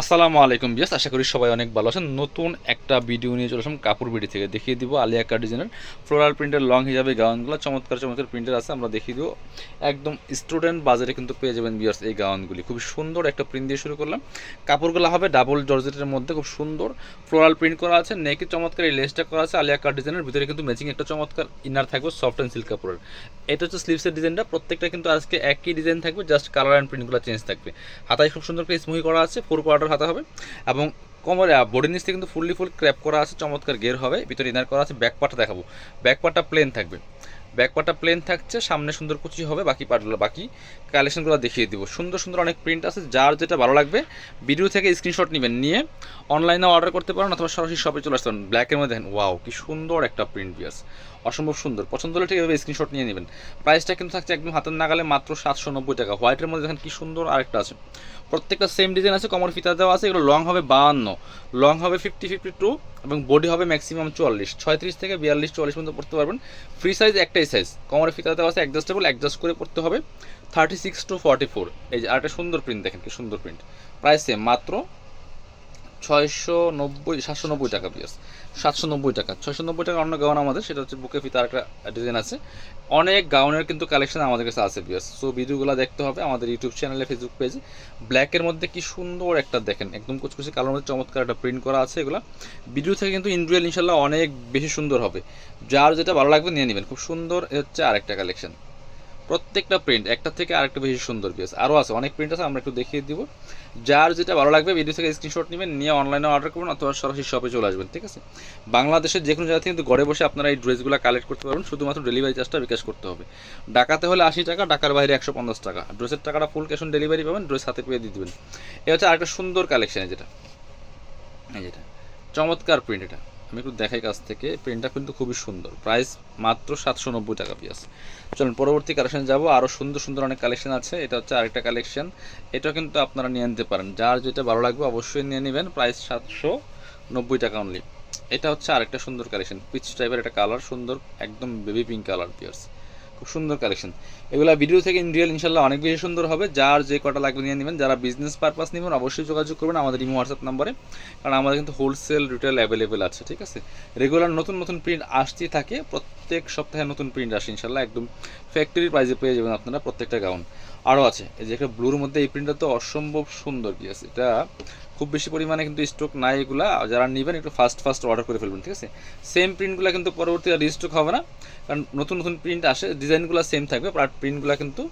আসসালামু আলাইকুম বিয়াস আশা করি সবাই অনেক ভালো আছেন। নতুন একটা ভিডিও নিয়ে চলে কাপড় বিডি থেকে। দেখিয়ে দিব আলিয়া কার ডিজাইনের ফ্লোরাল প্রিন্টের লং হিসাবে গাউনগুলো। চমৎকার চমৎকার প্রিন্টের আছে, আমরা দেখিয়ে দিব। একদম স্টুডেন্ট বাজারে কিন্তু পেয়ে যাবেন বিয়াস এই গাউনগুলি। খুব সুন্দর একটা প্রিন্ট দিয়ে শুরু করলাম। কাপড়গুলো হবে ডাবল জর্জেটের মধ্যে, খুব সুন্দর। ফ্লোরাল প্রিন্ট করা আছে নেকে চমৎকার এই লেসটা করা আছে। আলিয়া কার ডিজাইনের ভিতরে কিন্তু ম্যাচিং একটা চমৎকার ইনার থাকবে সফট অ্যান্ড সিল্ক কাপড়ের। এটা হচ্ছে স্লিভসের ডিজাইনটা প্রত্যেকটা কিন্তু আজকে একই ডিজাইন থাকবে জাস্ট কালার অ্যান্ড প্রিন্টগুলো চেঞ্জ থাকবে। হাতায় খুব সুন্দর করে স্মুহি করা আছে ফোর কোয়ার্টার হাতা হবে। এবং কোমরে বডির নিচ কিন্তু ফুললি ফুল ক্র্যাপ করা আছে, চমৎকার গের হবে। ভিতরে ইনার করা আছে ব্যাক পার্টটা দেখাবো। ব্যাক পার্টটা প্লেন থাকবে। ব্যাক পার্টটা প্লেন থাকছে, সামনে সুন্দর কুচি হবে, বাকি পার্টগুলো বাকি। কালেকশনগুলো দেখিয়ে দিব। সুন্দর সুন্দর অনেক প্রিন্ট আছে, যার যেটা ভালো লাগবে ভিডিও থেকে স্ক্রিনশট নেবেন, নিয়ে অনলাইনে অর্ডার করতে পারেন, অথবা সরাসরি শপে চলে আসতে পারেন। ব্ল্যাকের মধ্যে দেখেন ওয়াও কি সুন্দর একটা প্রিন্ট বিয়াস অসম্ভব সুন্দর। পছন্দ হলে ঠিক এভাবে স্ক্রিনশট নিয়ে নেবেন। প্রাইসটা কিন্তু থাকছে একদম হাতের নাগালে মাত্র সাতশো নব্বই টাকা। হোয়াইটের মধ্যে দেখেন, কি সুন্দর আরেকটা আছে। প্রত্যেকটা সেম ডিজাইন আছে কমর ফিতা দেওয়া আছে, এগুলো লং হবে বাহান্ন। লং হবে ফিফটি ফিফটি টু এবং বডি হবে ম্যাক্সিমাম চুয়াল্লিশ। ছয়ত্রিশ থেকে বিয়াল্লিশ, চুয়াল্লিশ পর্যন্ত পড়তে পারবেন। ফ্রি সাইজ একটাই সাইজ কমরে ফিতা দেওয়া আছে অ্যাডজাস্টেবল অ্যাডজাস্ট করে পড়তে হবে। Thirty six to forty four এই যে আরেকটা সুন্দর প্রিন্ট দেখেন, কি সুন্দর প্রিন্ট প্রায় সেম মাত্র ছয়শো নব্বই সাতশো নব্বই টাকা পিয়াস সাতশো নব্বই টাকা। ছয়শো নব্বই টাকা অন্য গাউন আমাদের, সেটা হচ্ছে বুকে ফিতার একটা ডিজাইন আছে। অনেক গাউনের কিন্তু কালেকশন আমাদের কাছে আছে পিয়াস সো ভিডিওগুলো দেখতে হবে আমাদের ইউটিউব চ্যানেলে ফেসবুক পেজে ব্ল্যাকের মধ্যে কি সুন্দর একটা দেখেন, একদম কুচকুচি কালোর মধ্যে চমৎকার একটা প্রিন্ট করা আছে এগুলো। ভিডিও থেকে কিন্তু ইন্ড্রিয়াল ইনশাল্লাহ অনেক বেশি সুন্দর হবে। যার যেটা ভালো লাগবে নিয়ে নেবেন। খুব সুন্দর হচ্ছে আরেকটা কালেকশন প্রত্যেকটা প্রিন্ট একটা থেকে আরেকটা বেশি সুন্দর পিস আরও আছে, অনেক প্রিন্ট আছে, আমরা একটু দেখিয়ে দিব। যার যেটা ভালো লাগবে ভিডিও থেকে স্ক্রিনশট নেবেন, নিয়ে অনলাইনে অর্ডার করবেন, অথবা সরাসরি শপে চলে আসবেন, ঠিক আছে? বাংলাদেশের যে কোনো জায়গা থেকে কিন্তু ঘরে বসে আপনারা এই ড্রেসগুলো কালেক্ট করতে পারবেন, শুধুমাত্র ডেলিভারি চার্জটা বিকাশ করতে হবে। ঢাকাতে হলে আশি টাকা, ঢাকার বাইরে একশো পঞ্চাশ টাকা। ড্রেসের টাকাটা ফুল ক্যাশ অন ডেলিভারি পাবেন ড্রেস হাতে পেয়ে দিয়ে দেবেন। এটা হচ্ছে আরেকটা সুন্দর কালেকশন যেটা। যেটা। চমৎকার প্রিন্ট এটা। আমি একটু দেখাই কাছ থেকে। প্রিন্টটা কিন্তু খুবই সুন্দর। প্রাইস মাত্র সাতশো নব্বই টাকা পিয়াস চলুন, পরবর্তী কালেকশন যাব। আরও সুন্দর সুন্দর অনেক কালেকশন আছে। এটা হচ্ছে আরেকটা কালেকশন এটা কিন্তু আপনারা নিয়ে নিতে পারেন। যার যেটা ভালো লাগবে অবশ্যই নিয়ে নেবেন। প্রাইস সাতশো নব্বই টাকা অনলি এটা হচ্ছে আরেকটা সুন্দর কালেকশন পিচ টাইপের একটা কালার সুন্দর, একদম বেবি পিঙ্ক কালার পিয়ার্স খুব সুন্দর কালেকশন এগুলা ভিডিও থেকে ইন রিয়েল ইনশাল্লাহ অনেক বেশি সুন্দর হবে। যার যে কটা লাগবে নিয়ে নেবেন, যারা বিজনেস পারপাস নেবেন, অবশ্যই যোগাযোগ করবেন আমাদের ইমো হোয়াটসঅ্যাপ নাম্বারে। কারণ আমাদের কিন্তু হোলসেল রিটেল অ্যাভেলেবেল আছে, ঠিক আছে? রেগুলার নতুন নতুন প্রিন্ট আসতেই থাকে। প্রত্যেক সপ্তাহে নতুন প্রিন্ট আসে ইনশাল্লাহ একদম ফ্যাক্টরি প্রাইজে পেয়ে যাবেন আপনারা প্রত্যেকটা গাউন আরও আছে, এই যে একটা ব্লুর মধ্যে এই প্রিন্টটা তো অসম্ভব সুন্দর, কি আছে? এটা খুব বেশি পরিমাণে কিন্তু স্টক নাই এগুলা। যারা নেবেন, একটু ফাস্ট ফাস্ট অর্ডার করে ফেলবেন, ঠিক আছে? সেম প্রিন্টগুলো কিন্তু পরবর্তী আর রিস্টক হবে না। কারণ নতুন নতুন প্রিন্ট আসে ডিজাইনগুলো সেম থাকবে বাট প্রিন্টগুলো কিন্তু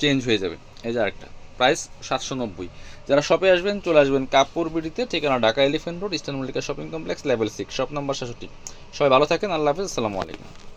চেঞ্জ হয়ে যাবে। এই যে আরেকটা প্রাইস সাতশো নব্বই। যারা শপে আসবেন, চলে আসবেন কাপড় বিড়িতে ঠিকানা Dhaka elephant road eastern Mallika shopping complex level six shop number সাতষট্টি সবাই ভালো থাকেন, আল্লাহ হাফিজ, আসসালামু আলাইকুম।